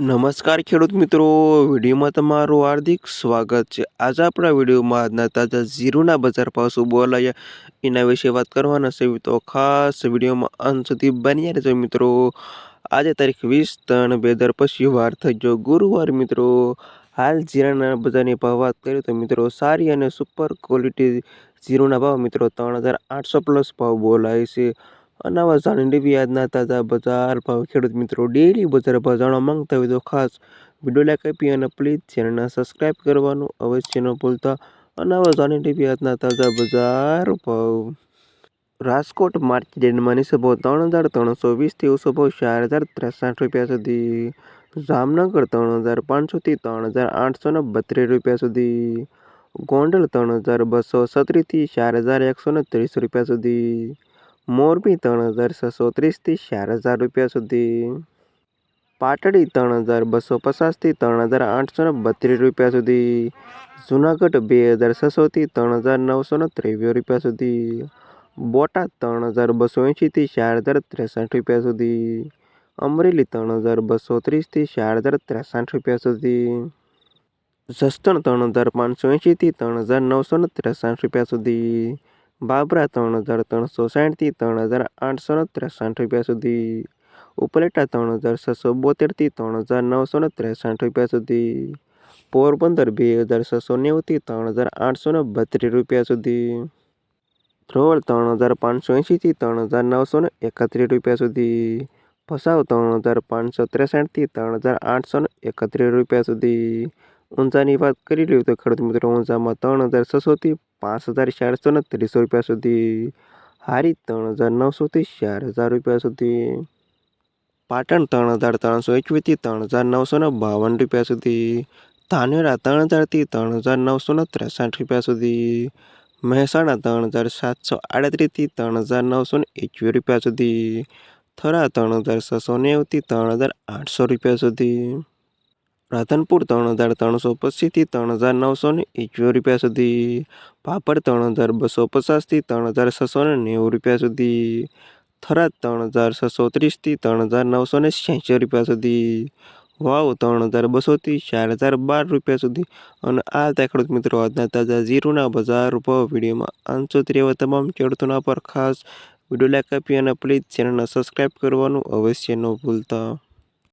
નમસ્કાર ખેડૂત મિત્રો, વિડીયોમાં તમારું હાર્દિક સ્વાગત છે. આજે આપણા વિડીયોમાં આજના તાજા ઝીરોના બજાર ભાવ શું બોલાયા, એના વિશે વાત કરવાના છે. તો ખાસ વિડીયોમાં અંત સુધી બન્યા રહેજો મિત્રો. આજે તારીખ વીસ ત્રણ બે હજાર પછી વાર થઈ ગયો ગુરુવાર મિત્રો. હાલ જીરાના બજારની ભાવ વાત કરીએ તો મિત્રો, સારી અને સુપર ક્વોલિટી ઝીરોના ભાવ મિત્રો ત્રણ હજાર આઠસો પ્લસ ભાવ બોલાય છે. અનાવા જાણી લેવી આજના તાજા બજાર ભાવ ખેડૂત મિત્રો ડેલી બજાર ભાવ જાણવા માંગતા હોય તો ખાસ વીડિયો લાઈક આપી અને પ્લીઝ ચેનલને સબસ્ક્રાઈબ કરવાનું અવશ્ય ન ભૂલતા. અનાવા જાણી લેવી આજના તાજા બજાર ભાવ. રાજકોટ માર્ચ યાર્ડમાં નિસબો ત્રણ હજાર ત્રણસો વીસથી ઉસબો ચાર હજાર ત્રેસઠ રૂપિયા સુધી. જામનગર ત્રણ હજાર પાંચસોથી ત્રણ હજાર આઠસો ને બત્રીસ રૂપિયા સુધી. ગોંડલ ત્રણ હજાર બસો સત્રીસથી ચાર હજાર એકસો ને ત્રીસ રૂપિયા સુધી. મોરબી ત્રણ હજાર છસો ત્રીસથી ચાર હજાર રૂપિયા સુધી. પાટડી ત્રણ હજાર બસો પચાસથી ત્રણ હજાર આઠસો ને બત્રીસ રૂપિયા સુધી. જુનાગઢ બે હજાર છસોથી ત્રણ હજાર નવસો ને ત્રેવીસ રૂપિયા સુધી. બોટાદ ત્રણ હજાર બસો એંશીથી ચાર હજાર ત્રેસઠ રૂપિયા સુધી. અમરેલી ત્રણ હજાર બસો ત્રીસથી ચાર હજાર ત્રેસઠ રૂપિયા સુધી. જસદણ ત્રણ હજાર પાંચસો એંશીથી ત્રણ હજાર નવસો ને ત્રેસઠ રૂપિયા સુધી. બાબરા ત્રણ હજાર ત્રણસો સાઠથી ત્રણ હજાર આઠસો ને ત્રેસઠ રૂપિયા સુધી ઉપલેટા ત્રણ હજાર છસો બોતેરથી ત્રણ હજાર નવસો ને ત્રેસઠ રૂપિયા સુધી પોરબંદર બે હજાર છસો નેવુંથી ત્રણ હજાર આઠસો ને બત્રીસ રૂપિયા સુધી ધ્રોળ ત્રણ હજાર પાંચસો એંશીથી ત્રણ હજાર નવસો ને એકત્રીસ રૂપિયા સુધી ભસાવ ત્રણ હજાર પાંચસો ત્રેસઠથી ત્રણ હજાર આઠસો ને એકત્રીસ રૂપિયા સુધી ઊંઝાની વાત કરી લઈએ તો ખેડૂત મિત્રો ઊંઝામાં ત્રણ હજાર છસોથી પાંચ હજાર ચારસો ને ત્રીસો રૂપિયા સુધી હારી ત્રણ હજાર નવસોથી ચાર હજાર રૂપિયા સુધી. પાટણ ત્રણ હજાર ત્રણસો એકવીસથી ત્રણ હજાર નવસો ને બાવન રૂપિયા સુધી. ધાનેરા ત્રણ હજારથી ત્રણ હજાર નવસો ને ત્રેસઠ રૂપિયા સુધી. મહેસાણા ત્રણ હજાર સાતસો આડત્રીસથી ત્રણ હજાર નવસો ને એકવીસ રૂપિયા સુધી. થરા ત્રણ હજાર છસો નેવુંથી ત્રણ હજાર આઠસો રૂપિયા સુધી. રાધનપુર ત્રણ હજાર ત્રણસો પચીસથી ત્રણ હજાર નવસો ને એકવીસ રૂપિયા સુધી. પાપડ ત્રણ હજાર બસો પચાસથી ત્રણ હજાર છસો ને નેવું રૂપિયા સુધી. થરાદ ત્રણ હજાર છસો ત્રીસથી ત્રણ હજાર નવસો ને છ્યાસી રૂપિયા સુધી. વાવ ત્રણ હજાર બસોથી ચાર હજાર બાર રૂપિયા સુધી. અને આ હતા ખેડૂત મિત્રો આજના તાજા ઝીરોના બજાર ભાવ વિડીયોમાં. આંસો એવા તમામ ખેડૂતોના પર ખાસ વીડિયો લાઈક આપી અને પ્લીઝ ચેનલને સબસ્ક્રાઈબ કરવાનું અવશ્ય ન ભૂલતા.